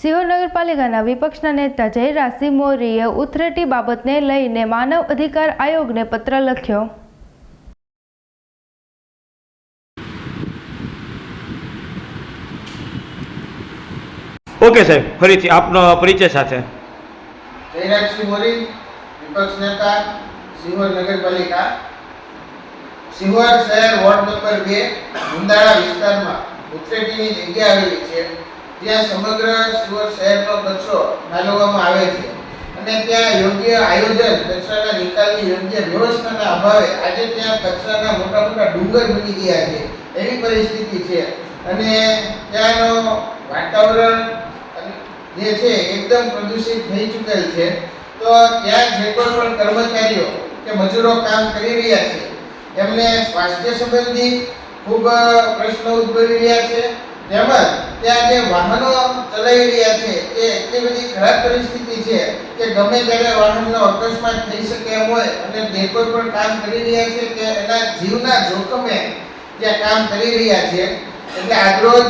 સિહોર નગરપાલિકાના વિપક્ષના નેતા જયરાજસિંહ મોરીએ ઉથરેટી બાબતને લઈને માનવ અધિકાર આયોગને પત્ર લખ્યો. ઓકે સાહેબ ફરીથી આપનો પરિચય સાથે. જયરાજસિંહ મોરી વિપક્ષ નેતા સિંહોર નગરપાલિકા. સિંહોર શહેર વોર્ડ નંબર બે મુંદાળા વિસ્તારમાં ઉથરેટીની જગ્યા આવેલી છે. ત્યાં સમગ્ર સુરત શહેરનો કચરો ઠાલવવામાં આવે છે. અને ત્યાં યોગ્ય આયોજન, કચરાના નિકાલની યોગ્ય વ્યવસ્થાના અભાવે આજે ત્યાં કચરાના મોટા મોટા ડુંગર બની ગયા છે. એવી પરિસ્થિતિ છે. અને ત્યાંનો વાતાવરણ જે છે એકદમ પ્રદૂષિત થઈ ચૂકેલ છે. તો ત્યાં જે કોઈ પણ કર્મચારીઓ કે મજૂરો કામ કરી રહ્યા છે, એમને સ્વાસ્થ્ય સંબંધી ખૂબ પ્રશ્નો ઉદ્ભવી રહ્યા છે. તેમજ ત્યાં જે વાહનો ચલાવી રહ્યા છે, એ એટલી બધી ખરાબ પરિસ્થિતિ છે કે ગમે ત્યારે વાહનનો અકસ્માત થઈ શકે એમ હોય અને જે કોઈ પણ કામ કરી રહ્યા છે કે એના જીવના જોખમે ત્યાં કામ કરી રહ્યા છે, એટલે આજરોજ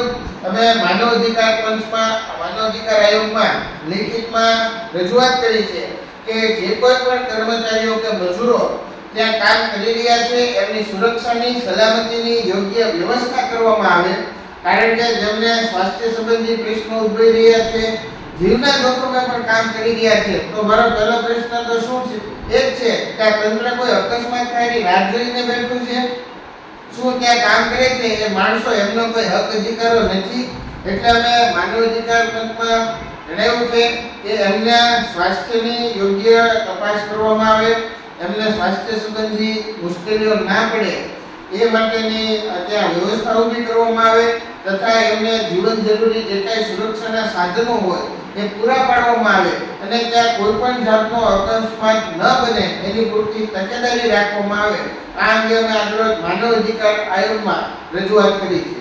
અમે માનવ અધિકાર પંચમાં, માનવ અધિકાર આયોગમાં, લેખિતમાં રજૂઆત કરી છે કે જે કોઈ પણ કર્મચારીઓ કે મજૂરો ત્યાં કામ કરી રહ્યા છે, એમની સુરક્ષાની સલામતીની યોગ્ય વ્યવસ્થા કરવામાં આવે કારણ કે જેમને સ્વાસ્થ્ય સંબંધી પ્રશ્નો ઉદ્ભવી રહ્યા છે, જીવના જોખમે પણ કામ કરી રહ્યા છે. તો મારો પહેલો પ્રશ્ન તો શું છે? એક છે કે આ તંત્ર કોઈ અકસ્માત થાય એની રાહ જોઈને બેઠું છે? શું ત્યાં કામ કરે છે? એ માણસો એમનો કોઈ હક અધિકારો નથી? એટલે અમે માનવ અધિકાર પંચમાં જણાવ્યું છે કે એમના સ્વાસ્થ્યની યોગ્ય તપાસ કરવામાં આવે, એમને સ્વાસ્થ્ય સંબંધી મુશ્કેલીઓ ના પડે. એ માટેની ત્યાં વ્યવસ્થા ઊભી કરવામાં આવે તથા એમને જીવન જરૂરી જે કાંઈ સુરક્ષાના સાધનો હોય એ પૂરા પાડવામાં આવે અને ત્યાં કોઈ પણ જાતનો અકસ્માત ન બને એની પૂરતી તકેદારી રાખવામાં આવે. આ અંગે અમે આજરોજ માનવ અધિકાર આયોગમાં રજૂઆત કરી છે.